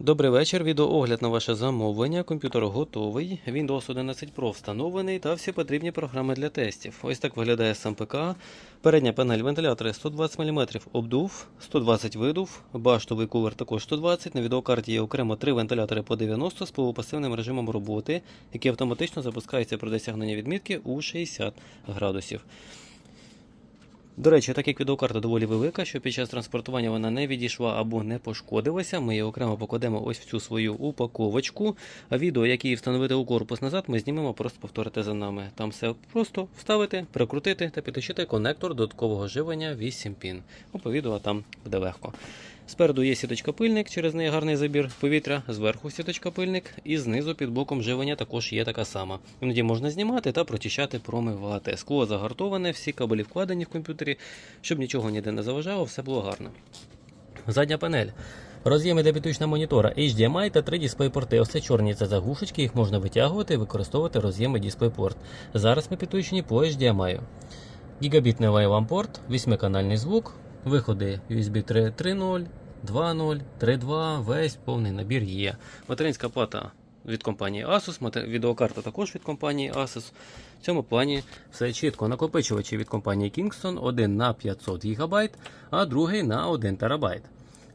Добрий вечір. Відеоогляд на ваше замовлення. Комп'ютер готовий. Windows 11 Pro встановлений та всі потрібні програми для тестів. Ось так виглядає сам ПК. Передня панель вентилятори 120 мм обдув, 120 видув, баштовий кулер також 120. На відеокарті є окремо три вентилятори по 90 з полупасивним режимом роботи, який автоматично запускається при досягненні відмітки у 60 градусів. До речі, так як відеокарта доволі велика, що під час транспортування вона не відійшла або не пошкодилася, ми її окремо покладемо ось в цю свою упаковочку. А відео, як її встановити у корпус назад, ми знімемо, просто повторите за нами. Там все просто вставити, прикрутити та підключити конектор додаткового живлення 8 пін. Ну, по відео там буде легко. Спереду є сіточка пильник, через неї гарний забір повітря, зверху сіточка пильник, і знизу під блоком живлення також є така сама. Іноді можна знімати та прочищати, промивати. Скло загартоване, всі кабелі вкладені в комп'ютері, щоб нічого ніде не заважало, все було гарно. Задня панель. Роз'єми для підключення монітора HDMI та три DisplayPort. Ось чорні це заглушечки, їх можна витягувати і використовувати роз'єми DisplayPort. Зараз ми підключені по HDMI. Гігабітний LAN порт, 8-канальний звук, виходи USB 3.3.0, 2.0, 3.2, весь повний набір є. Материнська плата від компанії Asus, відеокарта також від компанії Asus. В цьому плані все чітко. Накопичувачі від компанії Kingston, один на 500 ГБ, а другий на 1 ТБ.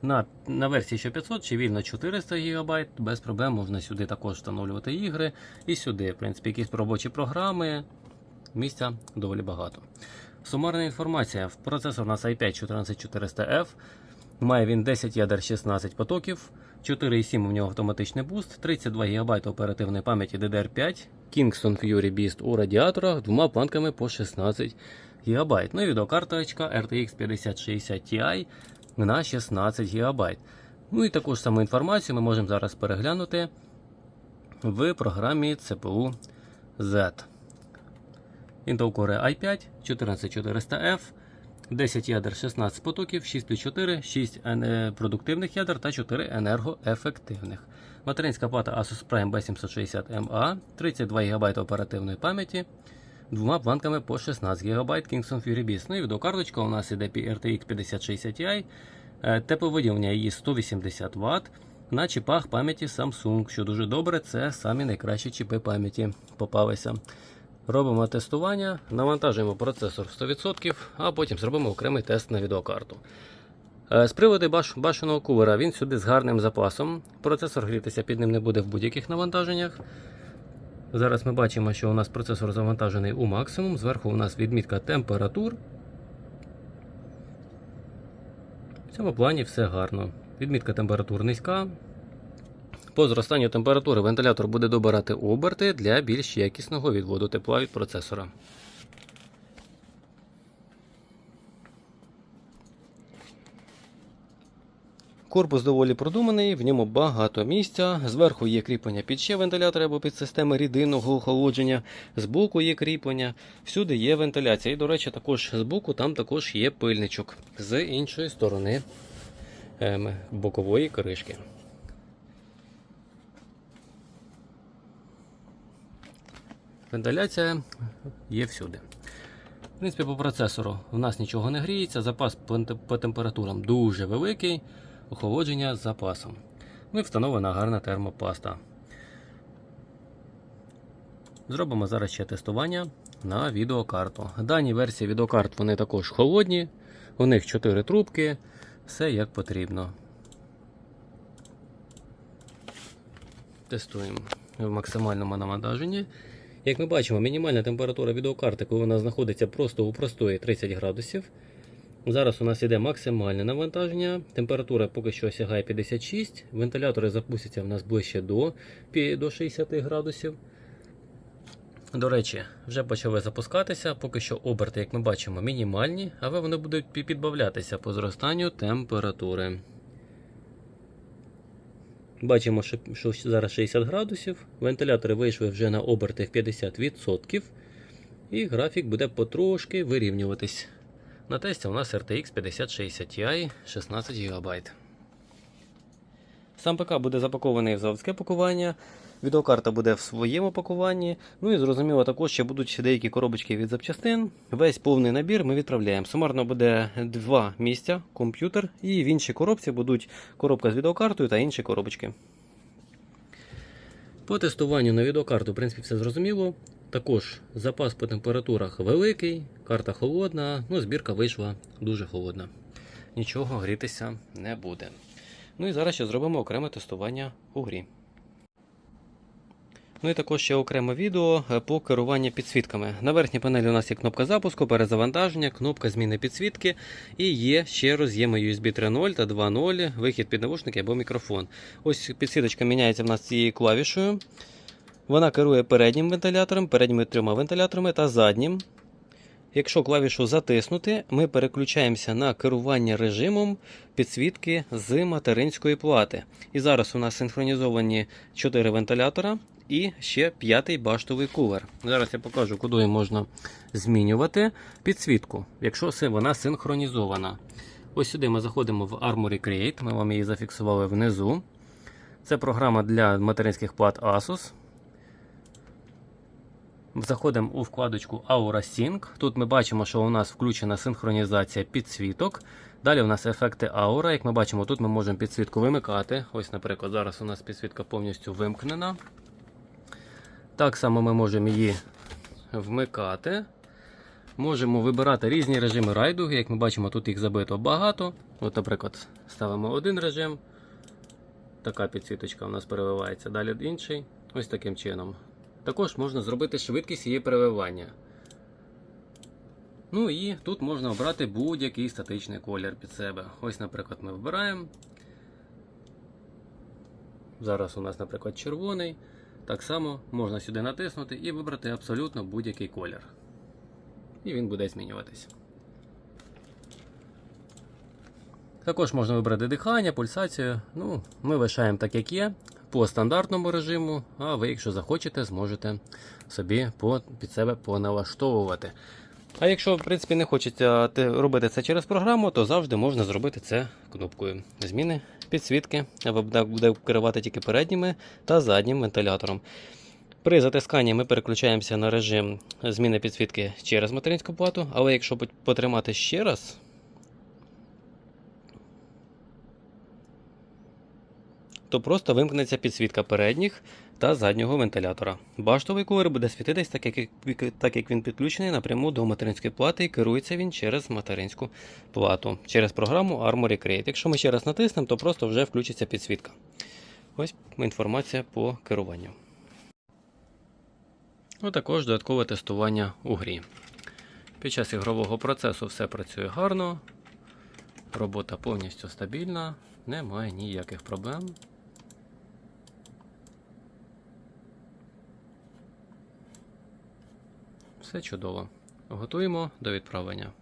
На, на версії що 500 чи вільно 400 ГБ, без проблем можна сюди також встановлювати ігри. І сюди, в принципі, якісь робочі програми. Місця доволі багато. Сумарна інформація. Процесор у нас i5 14400F. Має він 10 ядер 16 потоків, 4,7 у нього автоматичний буст, 32 ГБ оперативної пам'яті DDR5, Kingston Fury Beast у радіаторах двома планками по 16 ГБ. Ну і відеокарточка RTX 5060 Ti на 16 ГБ. Ну і таку ж саму інформацію ми можемо зараз переглянути в програмі CPU Z. Intel Core i5 14400F, 10 ядер 16 потоків, 6 плюс 4, 6 ен- продуктивних ядер та 4 енергоефективних. Материнська плата Asus Prime B760MA, 32 ГБ оперативної пам'яті, двома планками по 16 ГБ Kingston Fury Beast. Ну і відеокарточка у нас іде RTX 5060 Ti, е, тепловиділення її 180 Вт. На чіпах пам'яті Samsung, що дуже добре, це самі найкращі чіпи пам'яті попалися. Робимо тестування, навантажуємо процесор в 100%, а потім зробимо окремий тест на відеокарту. Е, З приводу баш, башеного кулера, він сюди з гарним запасом. Процесор грітися під ним не буде в будь-яких навантаженнях. Зараз ми бачимо, що у нас процесор завантажений у максимум. Зверху у нас відмітка температур. В цьому плані все гарно. Відмітка температур низька. По зростанню температури вентилятор буде добирати оберти для більш якісного відводу тепла від процесора. Корпус доволі продуманий, в ньому багато місця. Зверху є кріплення під ще вентилятор або під системи рідинного охолодження, збоку є кріплення, всюди є вентиляція. І, до речі, також збоку там також є пильничок з іншої сторони ем, бокової кришки. Вентиляція є всюди. В принципі, по процесору у нас нічого не гріється, запас по температурам дуже великий, охолодження з запасом. Ну і встановлена гарна термопаста. Зробимо зараз ще тестування на відеокарту. Дані версії відеокарт вони також холодні, у них 4 трубки, все як потрібно. Тестуємо в максимальному навантаженні. Як ми бачимо, мінімальна температура відеокарти, коли вона знаходиться просто у простої 30 градусів. Зараз у нас іде максимальне навантаження. Температура поки що сягає 56. Вентилятори запустяться в нас ближче до, до 60 градусів. До речі, вже почали запускатися. Поки що оберти, як ми бачимо, мінімальні, але вони будуть підбавлятися по зростанню температури. Бачимо, що, зараз 60 градусів. Вентилятори вийшли вже на оберти в 50%. І графік буде потрошки вирівнюватись. На тесті у нас RTX 5060 Ti 16 ГБ. Сам ПК буде запакований в заводське пакування, відеокарта буде в своєму пакуванні. Ну і зрозуміло, також ще будуть деякі коробочки від запчастин. Весь повний набір ми відправляємо. Сумарно буде два місця, комп'ютер, і в іншій коробці будуть коробка з відеокартою та інші коробочки. По тестуванню на відеокарту, в принципі, все зрозуміло. Також запас по температурах великий, карта холодна, ну збірка вийшла дуже холодна. Нічого грітися не буде. Ну і зараз ще зробимо окреме тестування у грі. Ну і також ще окреме відео е, по керуванню підсвітками. На верхній панелі у нас є кнопка запуску, перезавантаження, кнопка зміни підсвітки і є ще роз'єми USB 3.0 та 2.0, вихід під навушники або мікрофон. Ось підсвіточка міняється в нас цією клавішою. Вона керує переднім вентилятором, передніми трьома вентиляторами та заднім. Якщо клавішу затиснути, ми переключаємося на керування режимом підсвітки з материнської плати. І зараз у нас синхронізовані 4 вентилятора і ще п'ятий баштовий кулер. Зараз я покажу, куди можна змінювати підсвітку, якщо вона синхронізована. Ось сюди ми заходимо в Armory Create, ми вам її зафіксували внизу. Це програма для материнських плат Asus. Заходимо у вкладочку Aura Sync. Тут ми бачимо, що у нас включена синхронізація підсвіток. Далі у нас ефекти Aura. Як ми бачимо, тут ми можемо підсвітку вимикати. Ось, наприклад, зараз у нас підсвітка повністю вимкнена. Так само ми можемо її вмикати. Можемо вибирати різні режими райдуги. Як ми бачимо, тут їх забито багато. От, наприклад, ставимо один режим. Така підсвіточка у нас переливається. Далі інший. Ось таким чином. Також можна зробити швидкість її переливання. Ну і тут можна обрати будь-який статичний колір під себе. Ось, наприклад, ми вибираємо. Зараз у нас, наприклад, червоний. Так само можна сюди натиснути і вибрати абсолютно будь-який колір. І він буде змінюватись. Також можна вибрати дихання, пульсацію. Ну, Ми лишаємо так, як є, по стандартному режиму, а ви, якщо захочете, зможете собі під себе поналаштовувати. А якщо, в принципі, не хочеться робити це через програму, то завжди можна зробити це кнопкою зміни підсвітки, буде керувати тільки передніми та заднім вентилятором. При затисканні ми переключаємося на режим зміни підсвітки через материнську плату, але якщо потримати ще раз, то просто вимкнеться підсвітка передніх та заднього вентилятора. Баштовий кулер буде світитись так, як, так як він підключений напряму до материнської плати і керується він через материнську плату, через програму Armory Create. Якщо ми ще раз натиснемо, то просто вже включиться підсвітка. Ось інформація по керуванню. Ну, також додаткове тестування у грі. Під час ігрового процесу все працює гарно, робота повністю стабільна, немає ніяких проблем. Все чудово. Готуємо до відправлення.